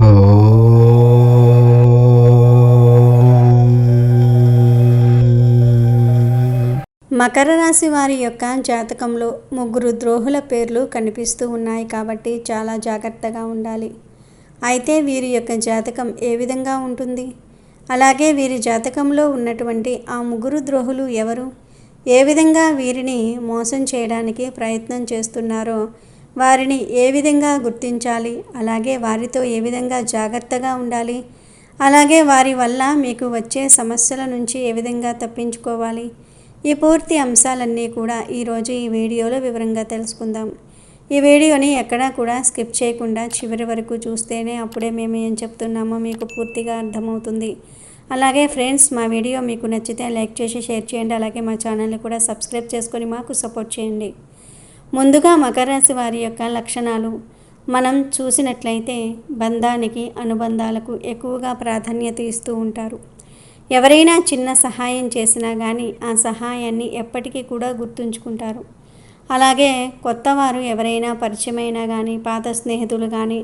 మకర రాశి వారి యొక్క జాతకంలో ముగ్గురు ద్రోహుల పేర్లు కనిపిస్తూ ఉన్నాయి కాబట్టి చాలా జాగ్రత్తగా ఉండాలి. అయితే వీరి యొక్క జాతకం ఏ విధంగా ఉంటుంది? అలాగే వీరి జాతకంలో ఉన్నటువంటి ఆ ముగ్గురు ద్రోహులు ఎవరు? ఏ విధంగా వీరిని మోసం చేయడానికి ప్రయత్నం చేస్తున్నారో వారిని ఏ విధంగా గుర్తించాలి? అలాగే వారితో ఏ విధంగా జాగ్రత్తగా ఉండాలి? అలాగే వారి వల్ల మీకు వచ్చే సమస్యల నుంచి ఏ విధంగా తప్పించుకోవాలి? ఈ పూర్తి అంశాలన్నీ కూడా ఈరోజు ఈ వీడియోలో వివరంగా తెలుసుకుందాం. ఈ వీడియోని ఎక్కడా కూడా స్కిప్ చేయకుండా చివరి వరకు చూస్తేనే అప్పుడే మేము ఏం చెప్తున్నామో మీకు పూర్తిగా అర్థమవుతుంది. అలాగే ఫ్రెండ్స్ మా వీడియో మీకు నచ్చితే లైక్ చేసి షేర్ చేయండి. అలాగే మా ఛానల్ని కూడా సబ్స్క్రైబ్ చేసుకొని మాకు సపోర్ట్ చేయండి. ముందుగా మకర రాశి వారి యొక్క లక్షణాలు. మనం చూసినట్లయితే బంధానికి అనుబంధాలకు ఎక్కువగా ప్రాధాన్యత ఇస్తూ ఉంటారు. ఎవరైనా చిన్న సహాయం చేసినా కానీ ఆ సహాయాన్ని ఎప్పటికీ కూడా గుర్తుంచుకుంటారు. అలాగే కొత్తవారు ఎవరైనా పరిచయమైనా కానీ పాత స్నేహితులు కానీ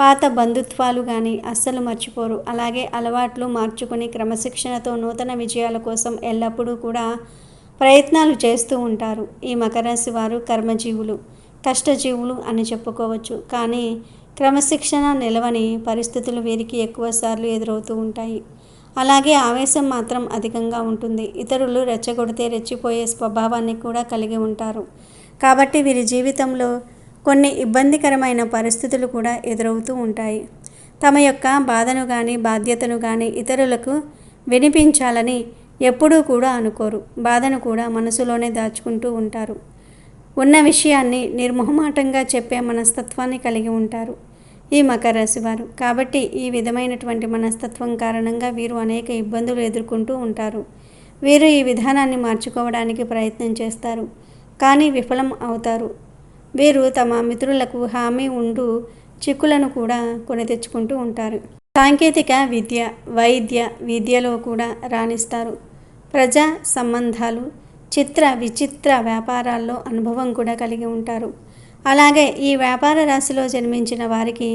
పాత బంధుత్వాలు కానీ అస్సలు మర్చిపోరు. అలాగే అలవాట్లు మార్చుకొని క్రమశిక్షణతో నూతన విజయాల కోసం ఎల్లప్పుడూ కూడా ప్రయత్నాలు చేస్తూ ఉంటారు. ఈ మకర రాశి వారు కర్మజీవులు కష్టజీవులు అని చెప్పుకోవచ్చు. కానీ క్రమశిక్షణ నిలవని పరిస్థితులు వీరికి ఎక్కువసార్లు ఎదురవుతూ ఉంటాయి. అలాగే ఆవేశం మాత్రం అధికంగా ఉంటుంది. ఇతరులు రెచ్చగొడితే రెచ్చిపోయే స్వభావాన్ని కూడా కలిగి ఉంటారు. కాబట్టి వీరి జీవితంలో కొన్ని ఇబ్బందికరమైన పరిస్థితులు కూడా ఎదురవుతూ ఉంటాయి. తమ యొక్క బాధను కానీ బాధ్యతను కానీ ఇతరులకు వినిపించాలని ఎప్పుడూ కూడా అనుకోరు. బాధను కూడా మనసులోనే దాచుకుంటూ ఉంటారు. ఉన్న విషయాన్ని నిర్మోహమాటంగా చెప్పే మనస్తత్వాన్ని కలిగి ఉంటారు. ఈ మకర రాశి వారు. కాబట్టి ఈ విధమైనటువంటి మనస్తత్వం కారణంగా వీరు అనేక ఇబ్బందులు ఎదుర్కొంటూ ఉంటారు. వీరు ఈ విధానాన్ని మార్చుకోవడానికి ప్రయత్నం చేస్తారు. కానీ విఫలం అవుతారు. వీరు తమ మిత్రులకు హామీ ఉండు చిక్కులను కూడా కొని తెచ్చుకుంటూ ఉంటారు. సాంకేతిక విద్య వైద్య విద్యలో కూడా రాణిస్తారు. ప్రజా సంబంధాలు చిత్ర విచిత్ర వ్యాపారాల్లో అనుభవం కూడా కలిగి ఉంటారు. అలాగే ఈ వ్యాపార రాశిలో జన్మించిన వారికి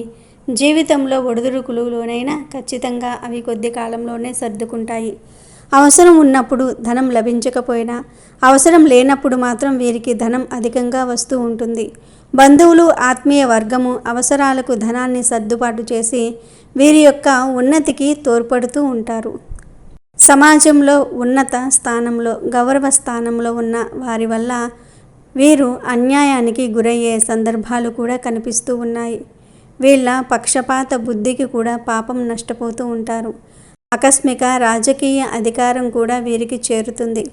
జీవితంలో ఒడిదుడుకులు లోనైనా ఖచ్చితంగా అవి కొద్ది కాలంలోనే సర్దుకుంటాయి. అవసరం ఉన్నప్పుడు ధనం లభించకపోయినా అవసరం లేనప్పుడు మాత్రం వీరికి ధనం అధికంగా వస్తూ ఉంటుంది. బంధువులు ఆత్మీయ వర్గము అవసరాలకు ధనాన్ని సర్దుబాటు చేసి వీరి యొక్క ఉన్నతికి తోడ్పడుతూ ఉంటారు. సమాజంలో ఉన్నత స్థానంలో గౌరవ స్థానంలో ఉన్న వారి వల్ల వీరు అన్యాయానికి గురయ్యే సందర్భాలు కూడా కనిపిస్తూ ఉన్నాయి. వీళ్ళ పక్షపాత బుద్ధికి కూడా పాపం నష్టపోతూ ఉంటారు. ఆకస్మిక రాజకీయ అధికారం కూడా వీరికి చేరుతుంది.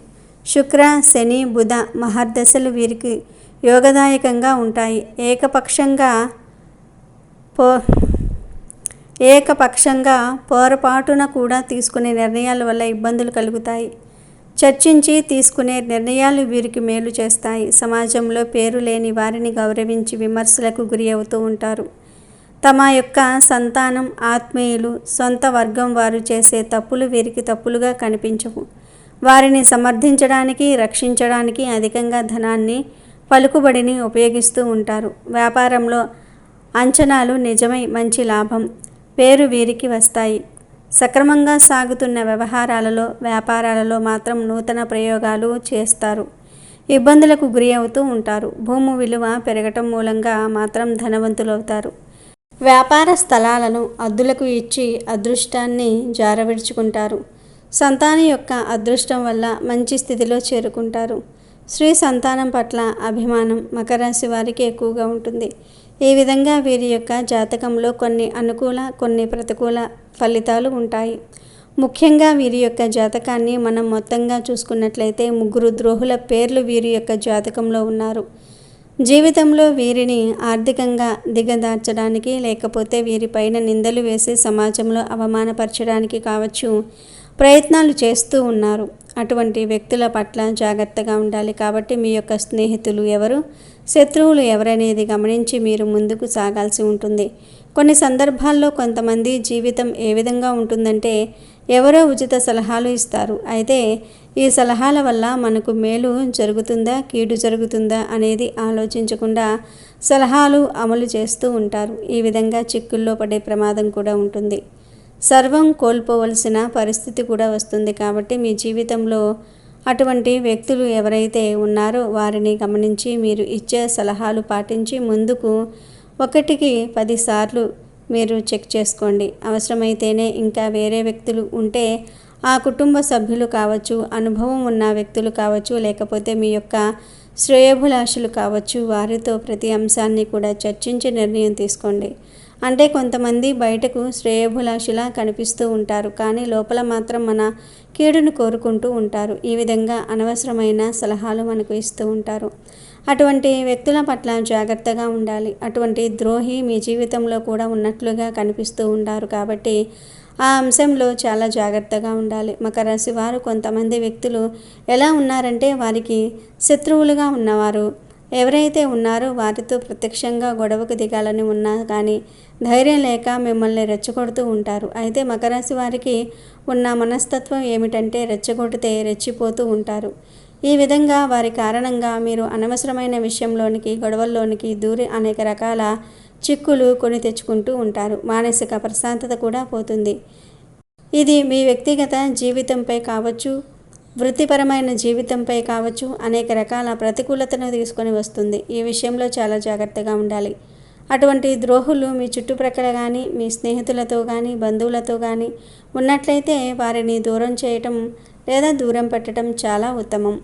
శుక్ర శని బుధ మహర్దశలు వీరికి యోగదాయకంగా ఉంటాయి. ఏకపక్షంగా పో ఏకపక్షంగా పొరపాటున కూడా తీసుకునే నిర్ణయాల వల్ల ఇబ్బందులు కలుగుతాయి. చర్చించి తీసుకునే నిర్ణయాలు వీరికి మేలు చేస్తాయి. సమాజంలో పేరు లేని వారిని గౌరవించి విమర్శలకు గురి అవుతూ ఉంటారు. తమ యొక్క సంతానం ఆత్మీయులు సొంత వర్గం వారు చేసే తప్పులు వీరికి తప్పులుగా కనిపించవు. వారిని సమర్థించడానికి రక్షించడానికి అధికంగా ధనాన్ని పలుకుబడిని ఉపయోగిస్తూ ఉంటారు. వ్యాపారంలో అంచనాలు నిజమై మంచి లాభం పేరు వీరికి వస్తాయి. సక్రమంగా సాగుతున్న వ్యవహారాలలో వ్యాపారాలలో మాత్రం నూతన ప్రయోగాలు చేస్తారు. ఇబ్బందులకు గురి అవుతూ ఉంటారు. భూము విలువ పెరగటం మూలంగా మాత్రం ధనవంతులవుతారు. వ్యాపార స్థలాలను అద్దులకు ఇచ్చి అదృష్టాన్ని జారవిడ్చుకుంటారు. సంతానం యొక్క అదృష్టం వల్ల మంచి స్థితిలో చేరుకుంటారు. స్త్రీ సంతానం పట్ల అభిమానం మకర రాశి వారికి ఎక్కువగా ఉంటుంది. ఈ విధంగా వీరి యొక్క జాతకంలో కొన్ని అనుకూల కొన్ని ప్రతికూల ఫలితాలు ఉంటాయి. ముఖ్యంగా వీరి యొక్క జాతకాన్ని మనం మొత్తంగా చూసుకున్నట్లయితే ముగ్గురు ద్రోహుల పేర్లు వీరి యొక్క జాతకంలో ఉన్నారు. జీవితంలో వీరిని ఆర్థికంగా దిగదార్చడానికి లేకపోతే వీరిపైన నిందలు వేసి సమాజంలో అవమానపరచడానికి కావచ్చు ప్రయత్నాలు చేస్తూ ఉన్నారు. అటువంటి వ్యక్తుల పట్ల జాగ్రత్తగా ఉండాలి కాబట్టి మీ యొక్క స్నేహితులు ఎవరు శత్రువులు ఎవరనేది గమనించి మీరు ముందుకు సాగాల్సి ఉంటుంది. కొన్ని సందర్భాల్లో కొంతమంది జీవితం ఏ విధంగా ఉంటుందంటే ఎవరో ఉచిత సలహాలు ఇస్తారు. అయితే ఈ సలహాల వల్ల మనకు మేలు జరుగుతుందా కీడు జరుగుతుందా అనేది ఆలోచించకుండా సలహాలు అమలు చేస్తూ ఉంటారు. ఈ విధంగా చిక్కుల్లో పడే ప్రమాదం కూడా ఉంటుంది. సర్వం కోల్పోవలసిన పరిస్థితి కూడా వస్తుంది కాబట్టి మీ జీవితంలో అటువంటి వ్యక్తులు ఎవరైతే ఉన్నారో వారిని గమనించి మీరు ఇచ్చే సలహాలు పాటించి ముందుకు ఒకటికి పదిసార్లు మీరు చెక్ చేసుకోండి. అవసరమైతేనే ఇంకా వేరే వ్యక్తులు ఉంటే ఆ కుటుంబ సభ్యులు కావచ్చు అనుభవం ఉన్న వ్యక్తులు కావచ్చు లేకపోతే మీ యొక్క శ్రేయోభిలాషులు కావచ్చు వారితో ప్రతి అంశాన్ని కూడా చర్చించి నిర్ణయం తీసుకోండి. అంటే కొంతమంది బయటకు శ్రేయోభిలాషులా కనిపిస్తూ ఉంటారు కానీ లోపల మాత్రం మన కీడును కోరుకుంటూ ఉంటారు. ఈ విధంగా అనవసరమైన సలహాలు మనకు ఇస్తూ ఉంటారు. అటువంటి వ్యక్తుల పట్ల జాగ్రత్తగా ఉండాలి. అటువంటి ద్రోహి మీ జీవితంలో కూడా ఉన్నట్లుగా కనిపిస్తూ ఉంటారు కాబట్టి ఆ అంశంలో చాలా జాగ్రత్తగా ఉండాలి. మకర రాశి వారు కొంతమంది వ్యక్తులు ఎలా ఉన్నారంటే వారికి శత్రువులుగా ఉన్నవారు ఎవరైతే ఉన్నారో వారితో ప్రత్యక్షంగా గొడవకు దిగాలని ఉన్నా కానీ ధైర్యం లేక మిమ్మల్ని రెచ్చగొడుతూ ఉంటారు. అయితే మకరాశి వారికి ఉన్న మనస్తత్వం ఏమిటంటే రెచ్చగొడితే రెచ్చిపోతూ ఉంటారు. ఈ విధంగా వారి కారణంగా మీరు అనవసరమైన విషయంలోనికి గొడవల్లోనికి దూరి అనేక రకాల చిక్కులు కొని తెచ్చుకుంటూ ఉంటారు. మానసిక ప్రశాంతత కూడా పోతుంది. ఇది మీ వ్యక్తిగత జీవితంపై కావచ్చు వృత్తిపరమైన జీవితంపై కావచ్చు అనేక రకాల ప్రతికూలతను తీసుకొని వస్తుంది. ఈ విషయంలో చాలా జాగ్రత్తగా ఉండాలి. అటువంటి ద్రోహులు మీ చుట్టుప్రక్కల కానీ మీ స్నేహితులతో కానీ బంధువులతో కానీ ఉన్నట్లయితే వారిని దూరం చేయటం లేదా దూరం పెట్టడం చాలా ఉత్తమం.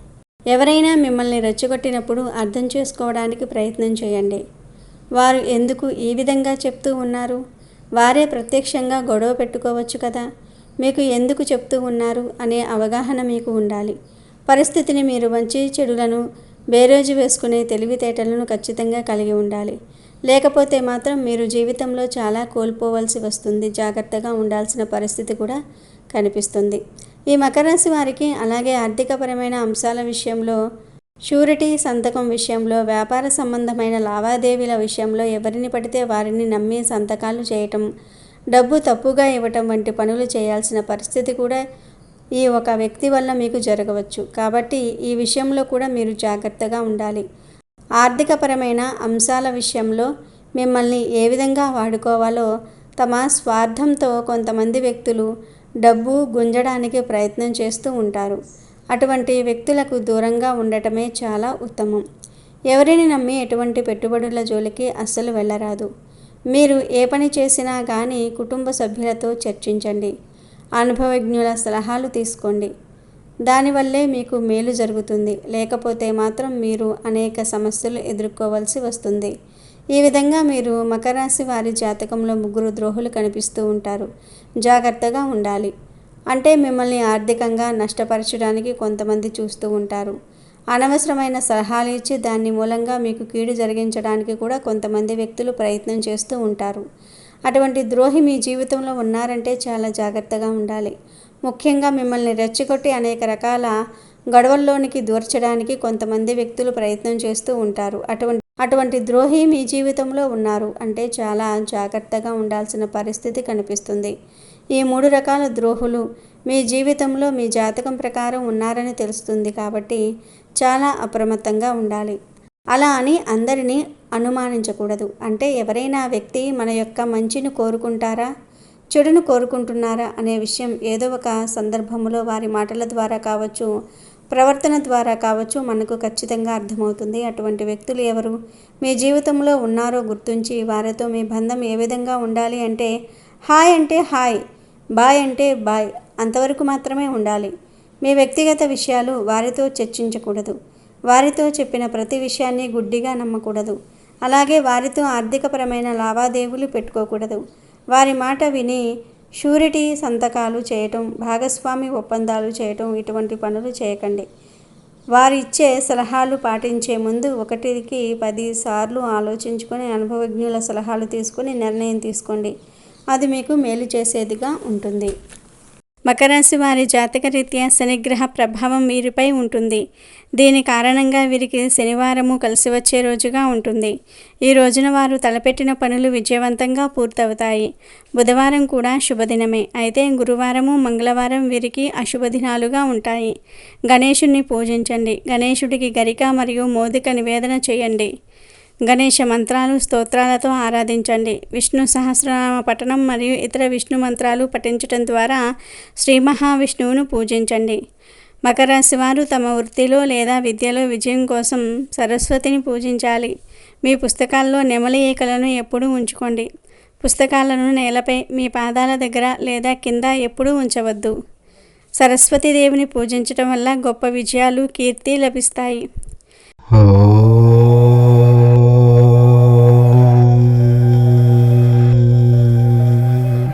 ఎవరైనా మిమ్మల్ని రెచ్చగొట్టినప్పుడు అర్థం చేసుకోవడానికి ప్రయత్నం చేయండి. వారు ఎందుకు ఈ విధంగా చెప్తూ ఉన్నారు? వారే ప్రత్యక్షంగా గొడవ పెట్టుకోవచ్చు కదా? మీకు ఎందుకు చెప్తూ ఉన్నారు అనే అవగాహన మీకు ఉండాలి. పరిస్థితిని మీరు మంచి చెడులను బేరోజు వేసుకునే తెలివితేటలను ఖచ్చితంగా కలిగి ఉండాలి. లేకపోతే మాత్రం మీరు జీవితంలో చాలా కోల్పోవలసి వస్తుంది. జాగ్రత్తగా ఉండాల్సిన పరిస్థితి కూడా కనిపిస్తుంది. ఈ మకర రాశి వారికి అలాగే ఆర్థికపరమైన అంశాల విషయంలో షూరిటీ సంతకం విషయంలో వ్యాపార సంబంధమైన లావాదేవీల విషయంలో ఎవరిని పడితే వారిని నమ్మి సంతకాలు చేయటం డబ్బు తప్పుగా ఇవ్వటం వంటి పనులు చేయాల్సిన పరిస్థితి కూడా ఈ ఒక వ్యక్తి వల్ల మీకు జరగవచ్చు. కాబట్టి ఈ విషయంలో కూడా మీరు జాగ్రత్తగా ఉండాలి. ఆర్థికపరమైన అంశాల విషయంలో మిమ్మల్ని ఏ విధంగా వాడుకోవాలో తమ స్వార్థంతో కొంతమంది వ్యక్తులు డబ్బు గుంజడానికి ప్రయత్నం చేస్తూ ఉంటారు. అటువంటి వ్యక్తులకు దూరంగా ఉండటమే చాలా ఉత్తమం. ఎవరిని నమ్మి ఎటువంటి పెట్టుబడుల జోలికి అస్సలు వెళ్ళరాదు. మీరు ఏ పని చేసినా కానీ కుటుంబ సభ్యులతో చర్చించండి. అనుభవజ్ఞుల సలహాలు తీసుకోండి. దానివల్లే మీకు మేలు జరుగుతుంది. లేకపోతే మాత్రం మీరు అనేక సమస్యలు ఎదుర్కోవాల్సి వస్తుంది. ఈ విధంగా మీరు మకరాశి వారి జాతకంలో ముగ్గురు ద్రోహులు కనిపిస్తూ ఉంటారు. జాగ్రత్తగా ఉండాలి. అంటే మిమ్మల్ని ఆర్థికంగా నష్టపరచడానికి కొంతమంది చూస్తూ ఉంటారు. అనవసరమైన సలహాలు ఇచ్చి దాని మూలంగా మీకు కీడు జరిగించడానికి కూడా కొంతమంది వ్యక్తులు ప్రయత్నం చేస్తూ ఉంటారు. అటువంటి ద్రోహి మీ జీవితంలో ఉన్నారంటే చాలా జాగ్రత్తగా ఉండాలి. ముఖ్యంగా మిమ్మల్ని రెచ్చగొట్టి అనేక రకాల గొడవల్లోనికి దూర్చడానికి కొంతమంది వ్యక్తులు ప్రయత్నం చేస్తూ ఉంటారు. అటువంటి అటువంటి ద్రోహి మీ జీవితంలో ఉన్నారు అంటే చాలా జాగ్రత్తగా ఉండాల్సిన పరిస్థితి కనిపిస్తుంది. ఈ మూడు రకాల ద్రోహులు మీ జీవితంలో మీ జాతకం ప్రకారం ఉన్నారని తెలుస్తుంది కాబట్టి చాలా అప్రమత్తంగా ఉండాలి. అలా అని అందరినీ అనుమానించకూడదు. అంటే ఎవరైనా వ్యక్తి మన యొక్క మంచిని కోరుకుంటారా? చెడును కోరుకుంటున్నారా? అనే విషయం ఏదో ఒక సందర్భంలో వారి మాటల ద్వారా కావచ్చు ప్రవర్తన ద్వారా కావచ్చు మనకు ఖచ్చితంగా అర్థమవుతుంది. అటువంటి వ్యక్తులు ఎవరు? మీ జీవితంలో ఉన్నారో గుర్తుంచి వారితో మీ బంధం ఏ విధంగా ఉండాలి అంటే హాయ్ అంటే హాయ్ బాయ్ అంటే బాయ్. అంతవరకు మాత్రమే ఉండాలి. మీ వ్యక్తిగత విషయాలు వారితో చర్చించకూడదు. వారితో చెప్పిన ప్రతి విషయాన్ని గుడ్డిగా నమ్మకూడదు. అలాగే వారితో ఆర్థికపరమైన లావాదేవీలు పెట్టుకోకూడదు. వారి మాట విని షూరిటీ సంతకాలు చేయటం భాగస్వామి ఒప్పందాలు చేయటం ఇటువంటి పనులు చేయకండి. వారిచ్చే ఇచ్చే సలహాలు పాటించే ముందు ఒకటికి పదిసార్లు ఆలోచించుకొని అనుభవజ్ఞుల సలహాలు తీసుకొని నిర్ణయం తీసుకోండి. అది మీకు మేలు చేసేదిగా ఉంటుంది. మకర రాశి వారి జాతక రీత్యా శనిగ్రహ ప్రభావం వీరిపై ఉంటుంది. దీని కారణంగా వీరికి శనివారము కలిసి వచ్చే రోజుగా ఉంటుంది. ఈ రోజున వారు తలపెట్టిన పనులు విజయవంతంగా పూర్తవుతాయి. బుధవారం కూడా శుభదినమే. అయితే గురువారము మంగళవారం వీరికి అశుభదినాలుగా ఉంటాయి. గణేషుణ్ణి పూజించండి. గణేశుడికి గరిక మరియు మోదిక నివేదన చేయండి. గణేష మంత్రాలు స్తోత్రాలతో ఆరాధించండి. విష్ణు సహస్రనామ పఠనం మరియు ఇతర విష్ణు మంత్రాలు పఠించటం ద్వారా శ్రీ మహావిష్ణువును పూజించండి. మకర రాశి వారు తమ వృత్తిలో లేదా విద్యలో విజయం కోసం సరస్వతిని పూజించాలి. మీ పుస్తకాల్లో నెమలి ఈకలను ఎప్పుడూ ఉంచుకోండి. పుస్తకాలను నేలపై మీ పాదాల దగ్గర లేదా కింద ఎప్పుడూ ఉంచవద్దు. సరస్వతీదేవిని పూజించటం వల్ల గొప్ప విజయాలు కీర్తి లభిస్తాయి.